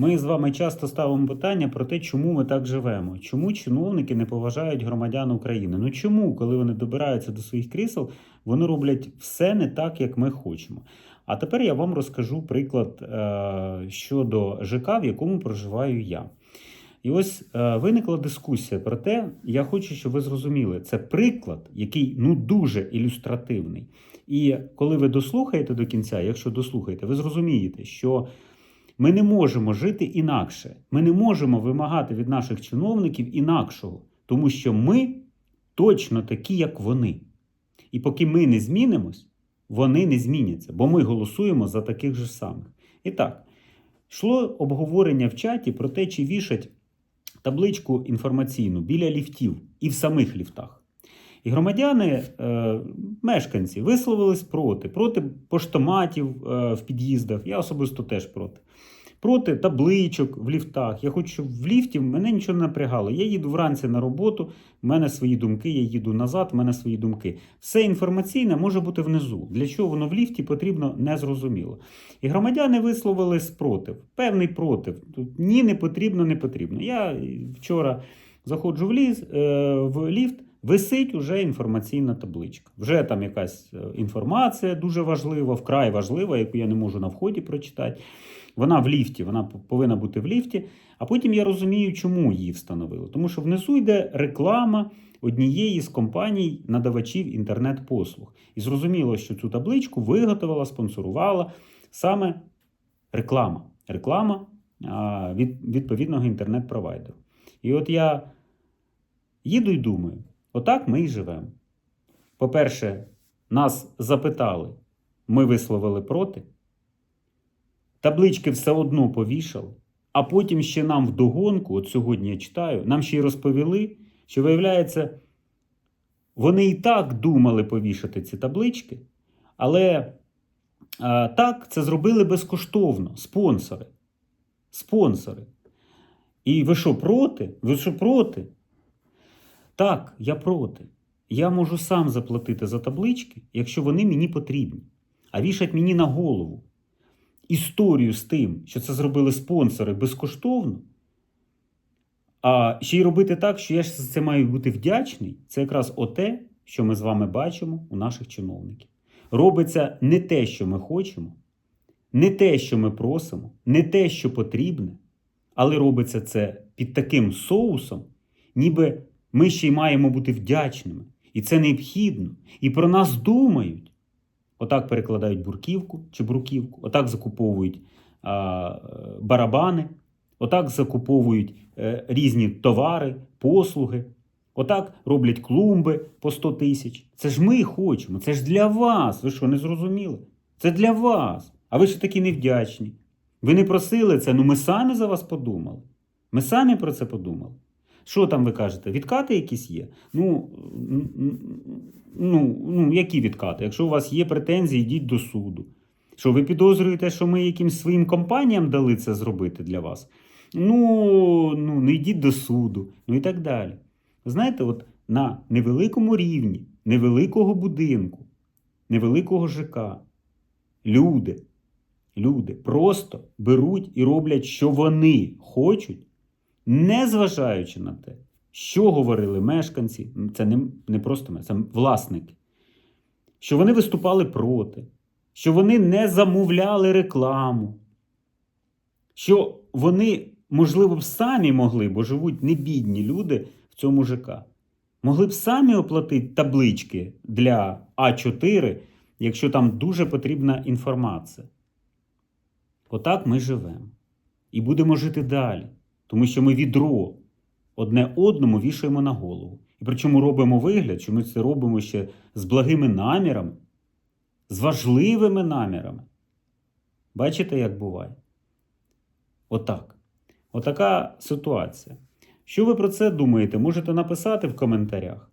Ми з вами часто ставимо питання про те, чому ми так живемо. Чому чиновники не поважають громадян України? Ну чому, коли вони добираються до своїх крісел, вони роблять все не так, як ми хочемо. А тепер я вам розкажу приклад е, щодо ЖК, в якому проживаю я. І ось е, виникла дискусія про те, я хочу, щоб ви зрозуміли, це приклад, який ну дуже ілюстративний. І коли ви дослухаєте до кінця, якщо дослухаєте, ви зрозумієте, що ми не можемо жити інакше. Ми не можемо вимагати від наших чиновників інакшого, тому що ми точно такі, як вони. І поки ми не змінимось, вони не зміняться, бо ми голосуємо за таких же самих. І так, йшло обговорення в чаті про те, чи вішать табличку інформаційну біля ліфтів і в самих ліфтах. І громадяни, е, мешканці, висловились проти, проти поштоматів е, в під'їздах. Я особисто теж проти. Проти табличок в ліфтах. Я хочу, щоб в ліфті мене нічого не напрягало. Я їду вранці на роботу, в мене свої думки, я їду назад, в мене свої думки. Все інформаційне може бути внизу. Для чого воно в ліфті потрібно, незрозуміло. І громадяни висловили спротив, певний против. Тут ні, не потрібно, не потрібно. Я вчора заходжу в, ліс, е, в ліфт. Висить уже інформаційна табличка. Вже там якась е, інформація дуже важлива, вкрай важлива, яку я не можу на вході прочитати. Вона в ліфті, вона повинна бути в ліфті. А потім я розумію, чому її встановили. Тому що внизу йде реклама однієї з компаній надавачів інтернет-послуг. І зрозуміло, що цю табличку виготовила, спонсорувала саме реклама. Реклама від відповідного інтернет-провайдеру. І от я їду й думаю. Отак ми і живемо. По-перше, нас запитали, ми висловили проти. Таблички все одно повішали, а потім ще нам вдогонку, от сьогодні я читаю, нам ще й розповіли, що, виявляється, вони і так думали повішати ці таблички, але а, так це зробили безкоштовно, спонсори. Спонсори. І ви що проти? Ви що проти? Так, я проти. Я можу сам заплатити за таблички, якщо вони мені потрібні. А вішать мені на голову історію з тим, що це зробили спонсори безкоштовно. А ще й робити так, що я ж за це маю бути вдячний, це якраз оте, що ми з вами бачимо у наших чиновників. Робиться не те, що ми хочемо, не те, що ми просимо, не те, що потрібне, але робиться це під таким соусом, ніби ми ще й маємо бути вдячними. І це необхідно. І про нас думають. Отак перекладають бурківку чи бруківку, отак закуповують а, барабани, отак закуповують е, різні товари, послуги, отак роблять клумби по 100 тисяч. Це ж ми хочемо, це ж для вас. Ви що, не зрозуміли? Це для вас. А ви ж такі невдячні. Ви не просили це, ну ми самі за вас подумали. Ми самі про це подумали. Що там ви кажете? Відкати якісь є? Ну, ну, ну, які відкати? Якщо у вас є претензії, йдіть до суду. Що ви підозрюєте, що ми якимсь своїм компаніям дали це зробити для вас? Ну, ну не йдіть до суду, ну і так далі. Знаєте, от на невеликому рівні, невеликого будинку, невеликого ЖК, люди, люди просто беруть і роблять, що вони хочуть незважаючи на те, що говорили мешканці, це не, не просто ми, це власники, що вони виступали проти, що вони не замовляли рекламу, що вони, можливо, б самі могли, бо живуть небідні люди в цьому ЖК, могли б самі оплатити таблички для А4, якщо там дуже потрібна інформація. Отак ми живемо. І будемо жити далі. Тому що ми відро одне одному вішаємо на голову. І причому робимо вигляд, що ми це робимо ще з благими намірами, з важливими намірами. Бачите, як буває? Отак. Отака ситуація. Що ви про це думаєте? Можете написати в коментарях.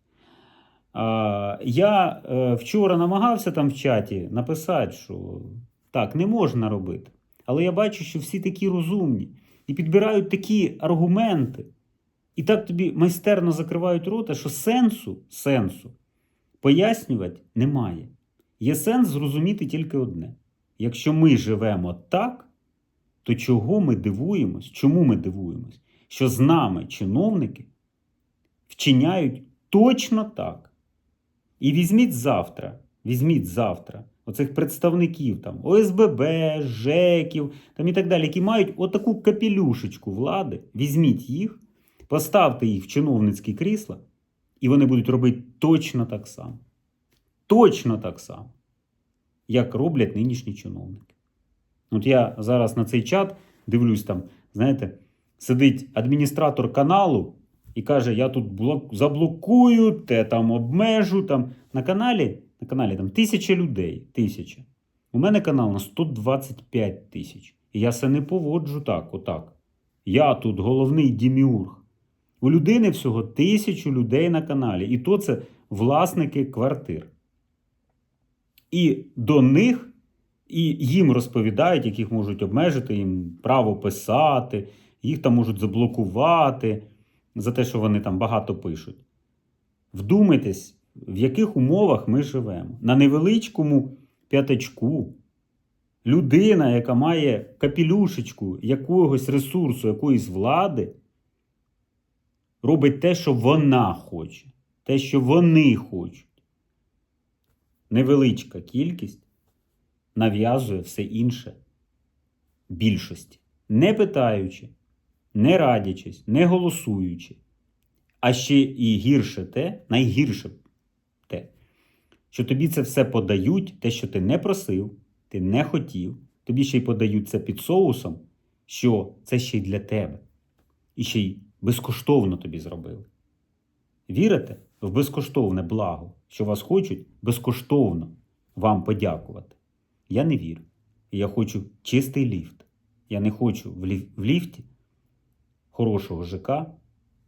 Я е, вчора намагався там в чаті написати, що так, не можна робити. Але я бачу, що всі такі розумні і підбирають такі аргументи, і так тобі майстерно закривають рота, що сенсу, сенсу пояснювати немає. Є сенс зрозуміти тільки одне: якщо ми живемо так, то чого ми дивуємось? Чому ми дивуємось? Що з нами чиновники вчиняють точно так. І візьміть завтра, візьміть завтра оцих представників там ОСББ, ЖЕКів там і так далі, які мають отаку капелюшечку влади, візьміть їх, поставте їх в чиновницькі крісла, і вони будуть робити точно так само. Точно так само, як роблять нинішні чиновники. От я зараз на цей чат дивлюсь там, знаєте, сидить адміністратор каналу і каже: Я тут блок, заблокую, те там обмежу. Там. На каналі на каналі там тисяча людей. Тисяча. У мене канал на 125 тисяч. І я все не поводжу так, отак. Я тут головний діміург. У людини всього тисячу людей на каналі. І то це власники квартир. І до них і їм розповідають, яких можуть обмежити, їм право писати, їх там можуть заблокувати за те, що вони там багато пишуть. Вдумайтесь, в яких умовах ми живемо. На невеличкому п'ятачку людина, яка має капілюшечку якогось ресурсу, якоїсь влади, робить те, що вона хоче, те, що вони хочуть. Невеличка кількість нав'язує все інше більшості, не питаючи, не радячись, не голосуючи. А ще і гірше те, найгірше що тобі це все подають, те, що ти не просив, ти не хотів, тобі ще й подають це під соусом, що це ще й для тебе. І ще й безкоштовно тобі зробили. Вірите в безкоштовне благо, що вас хочуть безкоштовно вам подякувати? Я не вірю. Я хочу чистий ліфт. Я не хочу в, ліф... в ліфті хорошого ЖК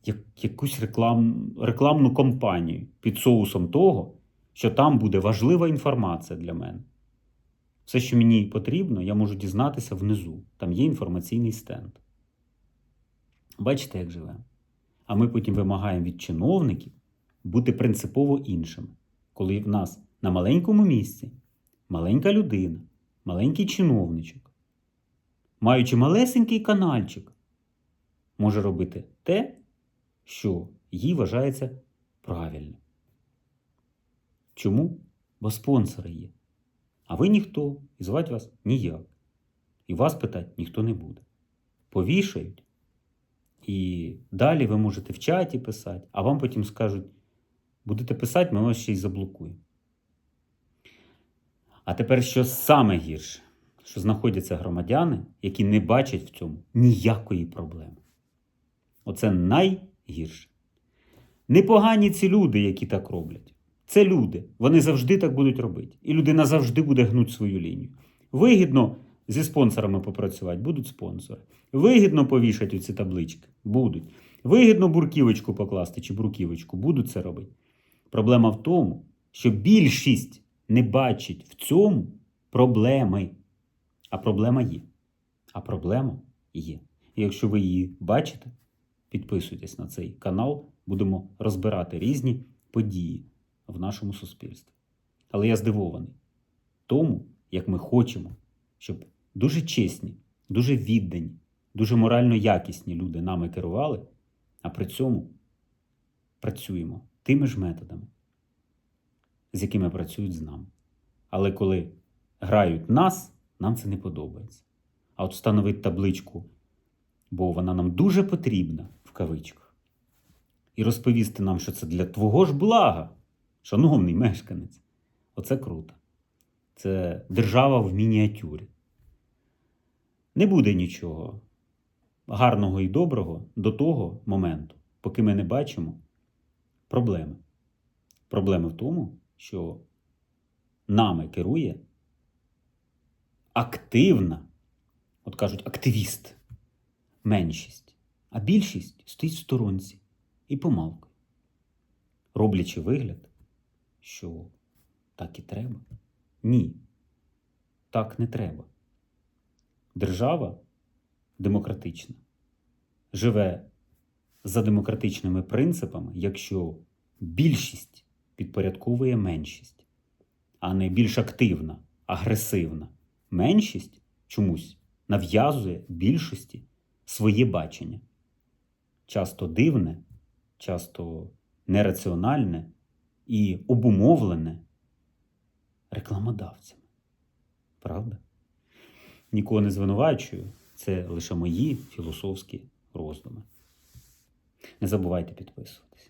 як... якусь реклам... рекламну кампанію під соусом того, що там буде важлива інформація для мене. Все, що мені потрібно, я можу дізнатися внизу. Там є інформаційний стенд. Бачите, як живемо? А ми потім вимагаємо від чиновників бути принципово іншими, коли в нас на маленькому місці маленька людина, маленький чиновничок, маючи малесенький канальчик, може робити те, що їй вважається правильним. Чому? Бо спонсори є. А ви ніхто, і звати вас ніяк. І вас питати ніхто не буде. Повішають. І далі ви можете в чаті писати, а вам потім скажуть, будете писати, ми вас ще й заблокуємо. А тепер що саме гірше, що знаходяться громадяни, які не бачать в цьому ніякої проблеми. Оце найгірше. Непогані ці люди, які так роблять. Це люди. Вони завжди так будуть робити. І людина завжди буде гнути свою лінію. Вигідно зі спонсорами попрацювати, будуть спонсори. Вигідно повішати ці таблички, будуть. Вигідно бурківочку покласти чи бруківочку, будуть це робити. Проблема в тому, що більшість не бачить в цьому проблеми. А проблема є. А проблема є. І якщо ви її бачите, підписуйтесь на цей канал, будемо розбирати різні події в нашому суспільстві. Але я здивований тому, як ми хочемо, щоб дуже чесні, дуже віддані, дуже морально якісні люди нами керували, а при цьому працюємо тими ж методами, з якими працюють з нами. Але коли грають нас, нам це не подобається. А от встановити табличку, бо вона нам дуже потрібна в кавичках, і розповісти нам, що це для твого ж блага, шановний мешканець, оце круто. Це держава в мініатюрі. Не буде нічого гарного і доброго до того моменту, поки ми не бачимо проблеми. Проблеми в тому, що нами керує активна, от кажуть, активіст, меншість, а більшість стоїть в сторонці і помалкає, роблячи вигляд, що так і треба. Ні, так не треба. Держава демократична живе за демократичними принципами, якщо більшість підпорядковує меншість, а не більш активна, агресивна. Меншість чомусь нав'язує більшості своє бачення. Часто дивне, часто нераціональне і обумовлене рекламодавцями. Правда? Нікого не звинувачую, це лише мої філософські роздуми. Не забувайте підписуватись.